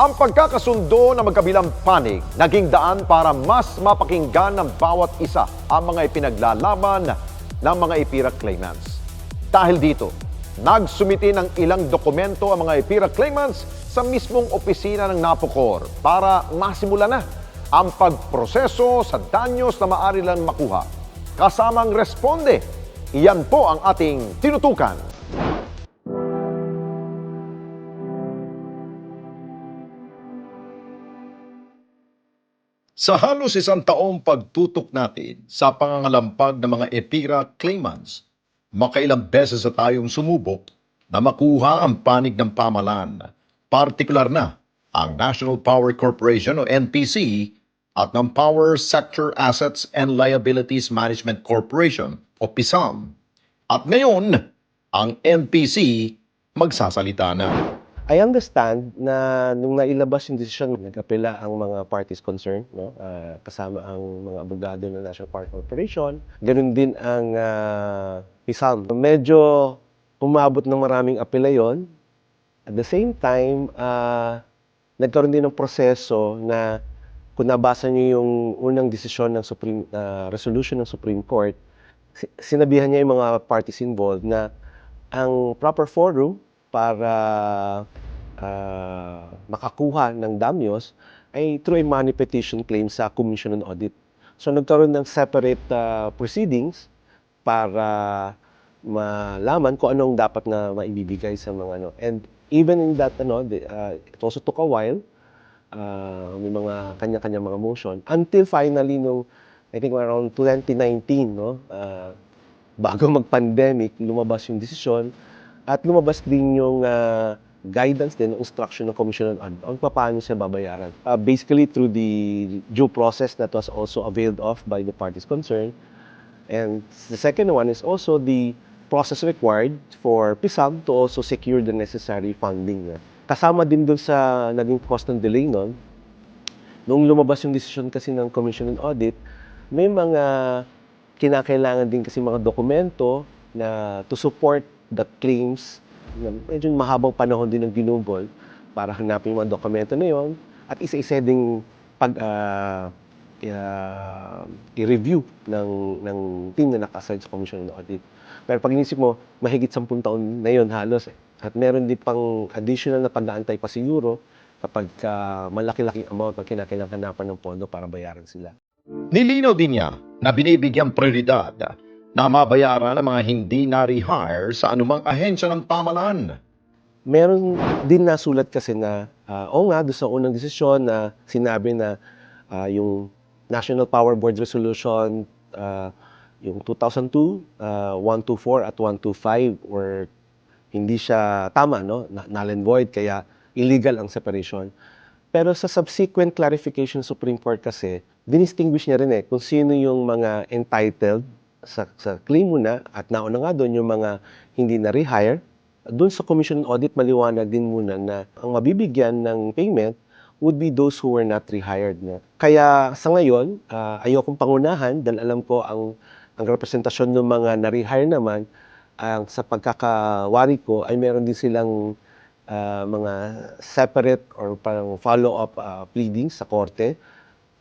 Ang pagkakasundo na magkabilang panig naging daan para mas mapakinggan ng bawat isa ang mga ipinaglalaban ng mga IPIRA claimants. Dahil dito, nagsumiti ng ilang dokumento ang mga IPIRA claimants sa mismong opisina ng NAPOCOR para masimula na ang pagproseso sa danyos na maaari lang makuha. Kasamang responde, iyan po ang ating tinutukan. Sa halos isang taong pagtutok natin sa pangangalampag ng mga EPIRA claimants, makailang beses na tayong sumubok na makuha ang panig ng pamalan, partikular na ang National Power Corporation o NPC at ng Power Sector Assets and Liabilities Management Corporation o PISAM. At ngayon, ang NPC magsasalita na. I understand na nung nailabas yung desisyon, nag-apela ang mga parties concerned, no? Ah, kasama ang mga abogado ng National Park Corporation. Ganun din ang uh, PISAM. Medyo umabot ng maraming apela yon. At the same time, ah, nagkaroon din ng proseso na kung nabasa niyo yung unang desisyon ng Supreme ah, resolution ng Supreme Court, si- sinabihan niya yung mga parties involved na ang proper forum para ah, makakuha ng damyos ay through a money petition claim sa Commission on Audit. So nagkaroon ng separate ah, proceedings para malaman kung anong dapat na maibibigay sa mga ano. And even in that ano, the, ah, it also took a while. Ah, may mga kanya-kanya mga motion until finally no I think around 2019 no ah, bago mag-pandemic lumabas yung desisyon at lumabas din yung ah, guidance din, instruction ng Commission on on paano siya babayaran. Ah, basically through the due process that was also availed of by the parties concerned. And the second one is also the process required for PISAM to also secure the necessary funding. Kasama din dun sa naging cost ng delay nun, nung lumabas yung decision kasi ng Commission on Audit, may mga kinakailangan din kasi mga dokumento na to support the claims medyo mahabang panahon din ng ginugol para hanapin yung mga dokumento na yon at isa-isa ding pag ah, ah, i-review ng ng team na nakasign sa Commission on Audit. Pero pag inisip mo, mahigit 10 taon na yon halos eh. At meron din pang additional na pag-aantay pa siguro kapag ah, malaki-laking amount ang kinakailangan ng pondo para bayaran sila. Nilinaw din niya na binibigyang prioridad na mabayaran ang mga hindi na-rehire sa anumang ahensya ng pamalaan. Meron din nasulat kasi na, ah, oo nga, doon sa unang desisyon na sinabi na ah, yung National Power Board Resolution, ah, yung 2002, ah, 124 at 125 were hindi siya tama, no? Null and void, kaya illegal ang separation. Pero sa subsequent clarification Supreme Court kasi, dinistinguish niya rin eh kung sino yung mga entitled sa, sa claim muna at nauna nga doon yung mga hindi na rehire. Doon sa Commission on Audit, maliwanag din muna na ang mabibigyan ng payment would be those who were not rehired na. Kaya sa ngayon, ah, ayokong pangunahan dahil alam ko ang ang representasyon ng mga na-rehire naman ang sa pagkakawari ko ay meron din silang ah, mga separate or parang follow-up ah, pleadings sa korte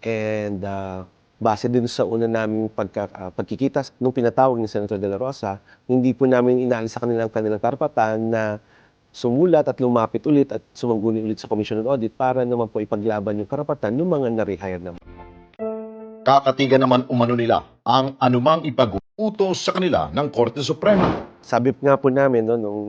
and ah, base din sa una naming pagka, ah, pagkikita nung pinatawag ni Senator De La Rosa, hindi po namin inaalis sa kanilang kanilang karapatan na sumulat at lumapit ulit at sumangguni ulit sa Commission on Audit para naman po ipaglaban yung karapatan ng mga na-rehire naman. Kakatigan naman umano nila ang anumang ipag-utos sa kanila ng Korte Suprema. Sabi nga po namin no, nung,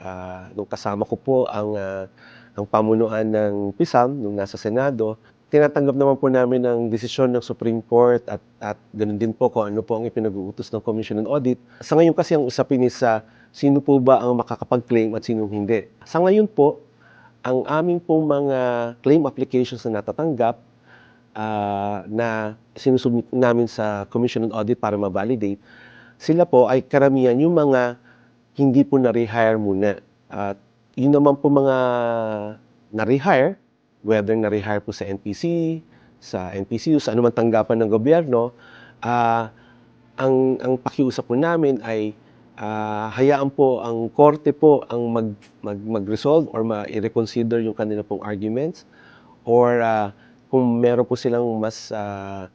ah, nung kasama ko po ang, ah, ang pamunuan ng PISAM nung nasa Senado, tinatanggap naman po namin ang desisyon ng Supreme Court at, at ganun din po kung ano po ang ipinag-uutos ng Commission on Audit. Sa ngayon kasi ang usapin is sa sino po ba ang makakapag-claim at sino hindi. Sa ngayon po, ang aming pong mga claim applications na natatanggap ah, na sinusubmit namin sa Commission on Audit para ma-validate, sila po ay karamihan yung mga hindi po na-rehire muna. At yun naman po mga na-rehire, whether na-rehire po sa NPC, sa NPCU, sa anumang tanggapan ng gobyerno, ah, ang, ang pakiusap po namin ay ah, hayaan po ang korte po ang mag, mag, mag-resolve or ma-reconsider yung kanila pong arguments or ah, kung meron po silang mas ah,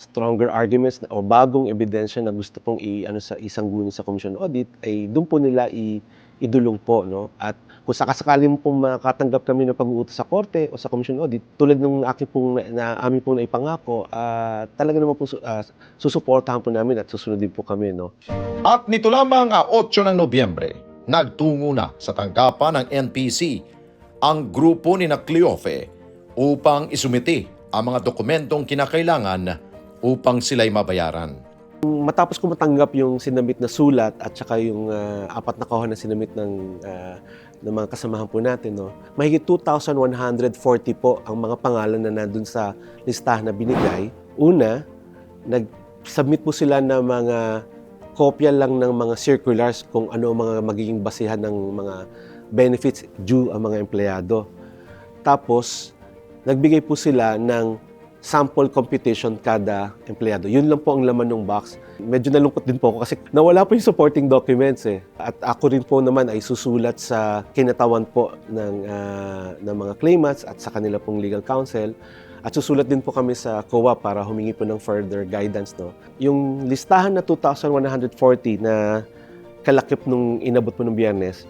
stronger arguments o bagong ebidensya na gusto pong i ano sa isang guni sa commission audit ay doon po nila i idulong po no? At kung sakasakaling po makatanggap kami ng pag-uutos sa korte o sa commission audit tulad ng aking pong na, na amin pong naipangako ah talaga naman po ah, susuportahan po namin at susunodin po kami no At nito lamang ang 8 ng Nobyembre, nagtungo na sa tanggapan ng NPC ang grupo ni na Cleofe upang isumiti ang mga dokumentong kinakailangan upang sila'y mabayaran. matapos ko matanggap yung sinamit na sulat at saka yung ah, apat na kahon na sinamit ng ah, ng mga kasamahan po natin no? Mahigit 2,140 po ang mga pangalan na nandun sa listahan na binigay. Una nag-submit po sila ng mga kopya lang ng mga circulars kung ano ang mga magiging basihan ng mga benefits due ang mga empleyado. Tapos nagbigay po sila ng sample computation kada empleyado. Yun lang po ang laman ng box. Medyo nalungkot din po ako kasi nawala po yung supporting documents eh. At ako rin po naman ay susulat sa kinatawan po ng, ah, ng mga claimants at sa kanila pong legal counsel. At susulat din po kami sa COA para humingi po ng further guidance. No? Yung listahan na 2,140 na kalakip nung inabot po ng biyernes,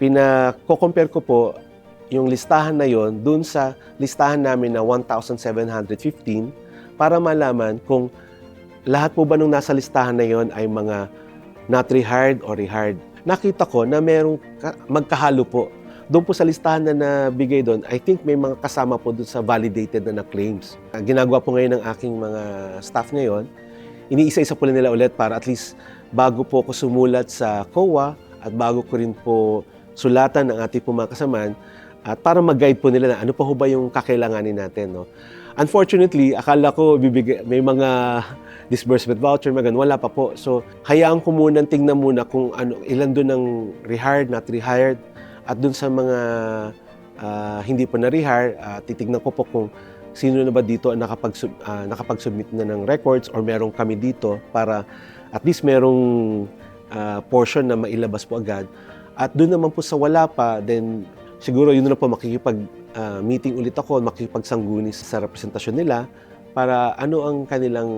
pinako-compare ko po yung listahan na yon dun sa listahan namin na 1,715 para malaman kung lahat po ba nung nasa listahan na yon ay mga not rehired or rehired. Nakita ko na merong ka- magkahalo po. Doon po sa listahan na nabigay doon, I think may mga kasama po doon sa validated na na claims. Ginagawa po ngayon ng aking mga staff ngayon, iniisa-isa po nila ulit para at least bago po ako sumulat sa COA at bago ko rin po sulatan ng ating po mga kasamaan, at para mag-guide po nila na ano pa ho ba yung kakailanganin natin. No? Unfortunately, akala ko bibigay, may mga disbursement voucher, mga ganun. wala pa po. So, hayaan ko muna tingnan muna kung ano, ilan doon ang rehired, not rehired, at doon sa mga ah, hindi pa na-rehire, ah, titignan ko po kung sino na ba dito ang nakapag, nakapag-submit na ng records or merong kami dito para at least merong ah, portion na mailabas po agad. At doon naman po sa wala pa, then siguro yun na po makikipag ah, meeting ulit ako, makikipagsangguni sa representasyon nila para ano ang kanilang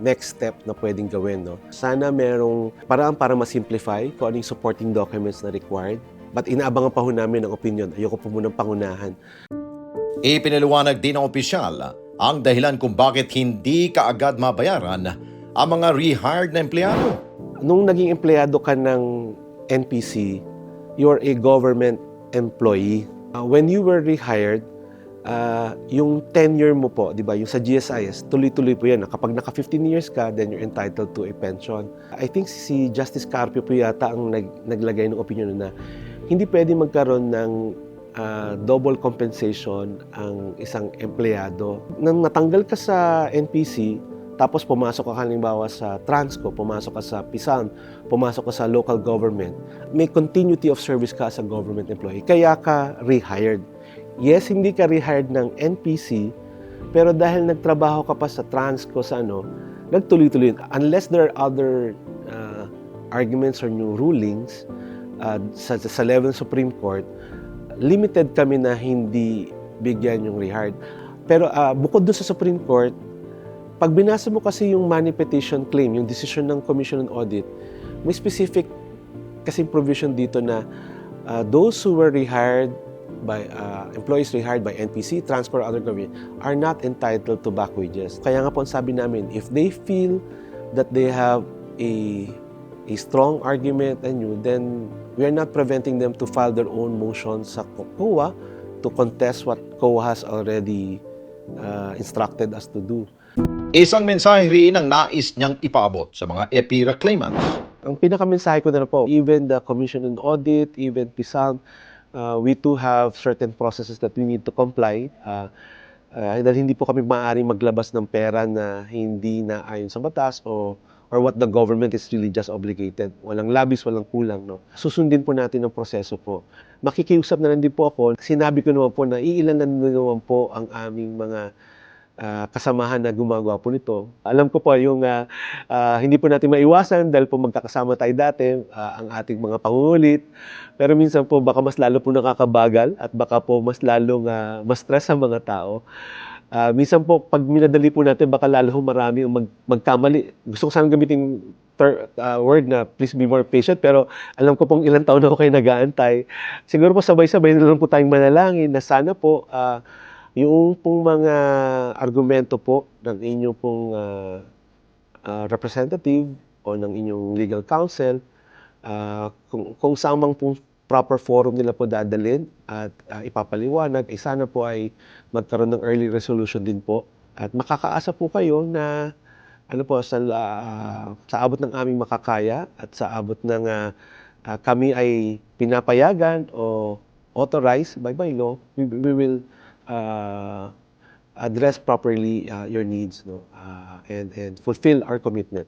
next step na pwedeng gawin. No? Sana merong paraan para ma-simplify kung ano yung supporting documents na required. But inaabangan pa ho namin ang opinion. Ayoko po munang pangunahan. Ipinaliwanag din ng opisyal ang dahilan kung bakit hindi kaagad mabayaran ang mga rehired na empleyado. Nung naging empleyado ka ng NPC, you're a government employee. Uh, when you were rehired, uh, yung tenure mo po, di ba, yung sa GSIS, tuloy-tuloy po yan. Kapag naka 15 years ka, then you're entitled to a pension. I think si Justice Carpio po yata ang nag, naglagay ng opinion na hindi pwede magkaroon ng uh, double compensation ang isang empleyado. Nang natanggal ka sa NPC, tapos pumasok ka halimbawa sa Transco, pumasok ka sa PISAM, pumasok ka sa local government, may continuity of service ka as a government employee. Kaya ka rehired. Yes, hindi ka rehired ng NPC, pero dahil nagtrabaho ka pa sa Transco sa ano, nagtuloy-tuloy. Unless there are other uh, arguments or new rulings uh, sa, sa level ng Supreme Court, limited kami na hindi bigyan yung rehired. Pero uh, bukod doon sa Supreme Court, pag binasa mo kasi yung money petition claim, yung decision ng Commission on Audit, may specific kasing provision dito na uh, those who were rehired by uh, employees rehired by NPC, transport or other government are not entitled to back wages. Kaya nga po sabi namin, if they feel that they have a a strong argument and you, then we are not preventing them to file their own motion sa COA to contest what COA has already uh, instructed us to do. Isang mensahe rin ang nais niyang ipaabot sa mga EPIRA claimants. Ang pinakamensahe ko na, po, even the Commission on Audit, even PISAM, uh, we too have certain processes that we need to comply. Uh, uh, dahil hindi po kami maaaring maglabas ng pera na hindi na ayon sa batas o or what the government is really just obligated. Walang labis, walang kulang. No? Susundin po natin ang proseso po. Makikiusap na lang din po ako. Sinabi ko naman po na iilan na naman po ang aming mga ah, kasamahan na gumagawa po nito. Alam ko po yung ah, ah, hindi po natin maiwasan dahil po magkakasama tayo dati ah, ang ating mga pangungulit. Pero minsan po baka mas lalo po nakakabagal at baka po mas lalong ah, mas stress ang mga tao. Ah, minsan po pag minadali po natin baka lalo ho marami ang mag, magkamali. Gusto ko sanang gamitin ter, ah, word na please be more patient pero alam ko pong ilang taon na ako kayo nag-aantay. Siguro po sabay-sabay na lang po tayong manalangin na sana po ah, yung pong mga argumento po ng inyong pong ah, ah, representative o ng inyong legal counsel ah, kung, kung saan mang pong proper forum nila po dadalhin at ah, ipapaliwanag, eh, sana po ay magkaroon ng early resolution din po. At makakaasa po kayo na ano po sa ah, sa abot ng aming makakaya at sa abot ng ah, kami ay pinapayagan o authorized by by law, we, we will ah, address properly ah, your needs no ah, and and fulfill our commitment.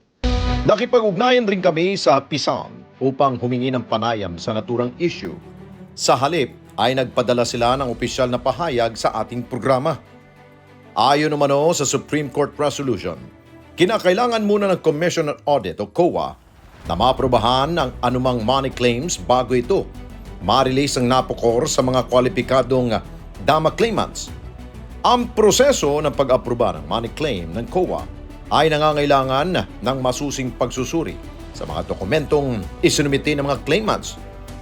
Nakipag-ugnayan rin kami sa PISAM upang humingi ng panayam sa naturang issue. Sa halip ay nagpadala sila ng opisyal na pahayag sa ating programa. Ayon naman o sa Supreme Court Resolution, kinakailangan muna ng Commission on Audit o COA na maaprobahan ang anumang money claims bago ito ma-release ang napokor sa mga kwalipikadong DAMA claimants. Ang proseso ng pag-aproba ng money claim ng COA ay nangangailangan ng masusing pagsusuri sa mga dokumentong isinumiti ng mga claimants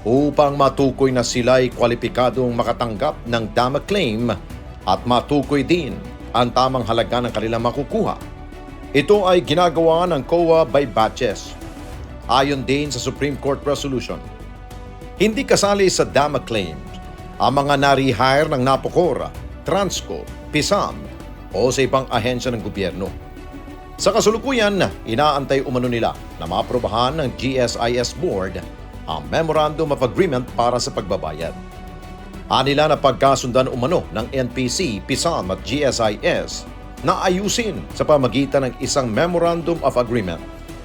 upang matukoy na sila ay kwalipikadong makatanggap ng DAMA claim at matukoy din ang tamang halaga ng kanilang makukuha. Ito ay ginagawa ng COA by batches. Ayon din sa Supreme Court Resolution, hindi kasali sa DAMA claims ang mga na-rehire ng Napocor, Transco, PISAM o sa ibang ahensya ng gobyerno. Sa kasulukuyan, inaantay umano nila na maaprobahan ng GSIS Board ang Memorandum of Agreement para sa pagbabayad. Anila na pagkasundan umano ng NPC, PISAM at GSIS na ayusin sa pamagitan ng isang Memorandum of Agreement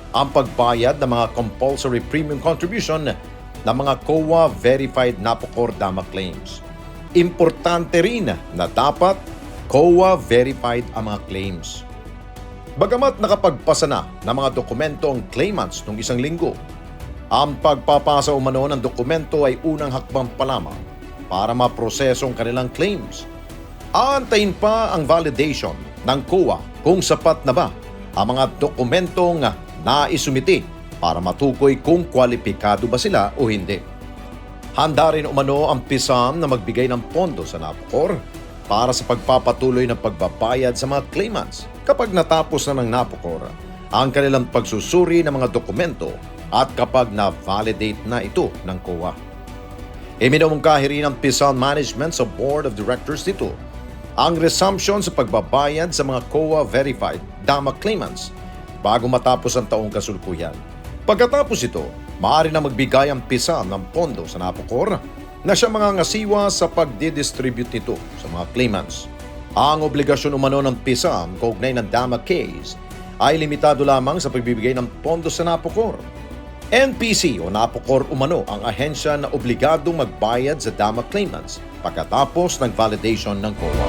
ang pagbayad ng mga compulsory premium contribution ng mga COA verified Napocor Dama claims. Importante rin na dapat COA verified ang mga claims. Bagamat nakapagpasa na ng mga dokumento ang claimants nung isang linggo, ang pagpapasa umano ng dokumento ay unang hakbang pa lamang para maproseso ang kanilang claims. Aantayin pa ang validation ng COA kung sapat na ba ang mga dokumentong naisumiti para matukoy kung kwalipikado ba sila o hindi. Handa rin umano ang PISAM na magbigay ng pondo sa NAPOCOR para sa pagpapatuloy ng pagbabayad sa mga claimants kapag natapos na ng NAPOCOR ang kanilang pagsusuri ng mga dokumento at kapag na-validate na ito ng COA. Iminumungkahi rin ng PISAM Management sa Board of Directors nito ang resumption sa pagbabayad sa mga COA verified DAMA claimants bago matapos ang taong kasulkuyan. Pagkatapos ito, maaari na magbigay ang PISAM ng pondo sa napokor na siya mga ngasiwa sa pagdidistribute nito sa mga claimants. Ang obligasyon umano ng PISAM kaugnay ng DAMA case ay limitado lamang sa pagbibigay ng pondo sa napokor. NPC o Napocor umano ang ahensya na obligadong magbayad sa DAMA claimants pagkatapos ng validation ng COA.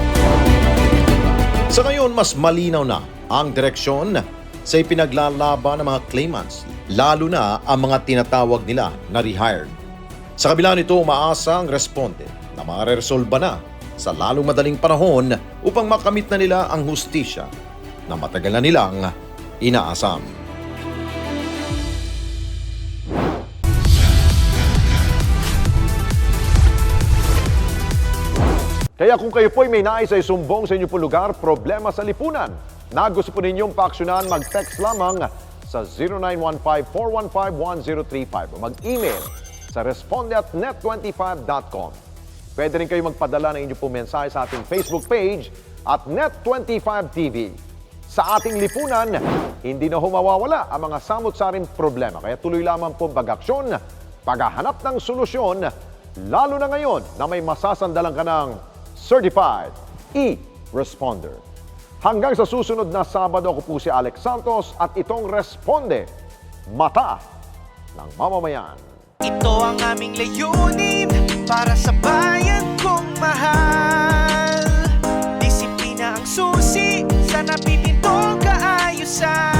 Sa ngayon, mas malinaw na ang direksyon sa ipinaglalaban ng mga claimants, lalo na ang mga tinatawag nila na rehired. Sa kabila nito, umaasa ang responde na mareresolba na sa lalong madaling panahon upang makamit na nila ang hustisya na matagal na nilang inaasam. Kaya kung kayo po'y may nais ay sumbong sa inyong lugar, problema sa lipunan, na gusto po ninyong paaksyonan, mag-text lamang sa 0915-415-1035 o mag-email sa responde at net25.com. Pwede rin kayo magpadala ng inyong mensahe sa ating Facebook page at Net25TV. Sa ating lipunan, hindi na humawawala ang mga samot-saring problema. Kaya tuloy lamang po pag-aksyon, paghahanap ng solusyon, lalo na ngayon na may masasandalan ka ng Certified E-Responder. Hanggang sa susunod na Sabado, ako po si Alex Santos at itong Responde, Mata ng Mamamayan. Ito ang aming layunin para sa bayan kong mahal. Disiplina ang susi sa napipintong kaayusan.